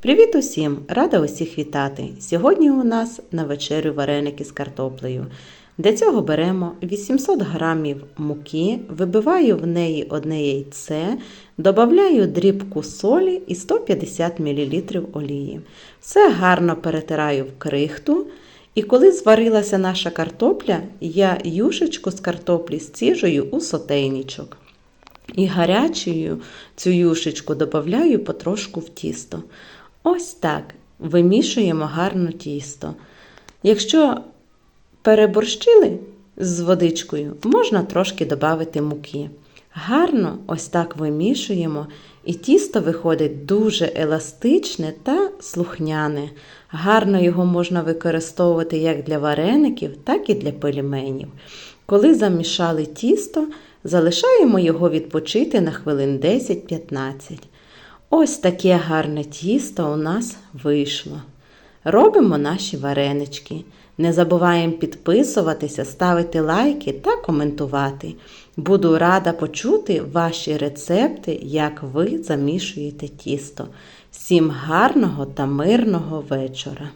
Привіт усім! Рада усіх вітати! Сьогодні у нас на вечерю вареники з картоплею. Для цього беремо 800 грамів муки, вибиваю в неї одне яйце, додаю дрібку солі і 150 мл олії. Все гарно перетираю в крихту. І коли зварилася наша картопля, я юшечку з картоплі стіжую у сотейничок. І гарячою цю юшечку додаю потрошку в тісто. Ось так вимішуємо гарно тісто. Якщо переборщили з водичкою, можна трошки додати муки. Гарно ось так вимішуємо, і тісто виходить дуже еластичне та слухняне. Гарно його можна використовувати як для вареників, так і для пельменів. Коли замішали тісто, залишаємо його відпочити на хвилин 10-15. Ось таке гарне тісто у нас вийшло. Робимо наші варенички. Не забуваємо підписуватися, ставити лайки та коментувати. Буду рада почути ваші рецепти, як ви замішуєте тісто. Всім гарного та мирного вечора!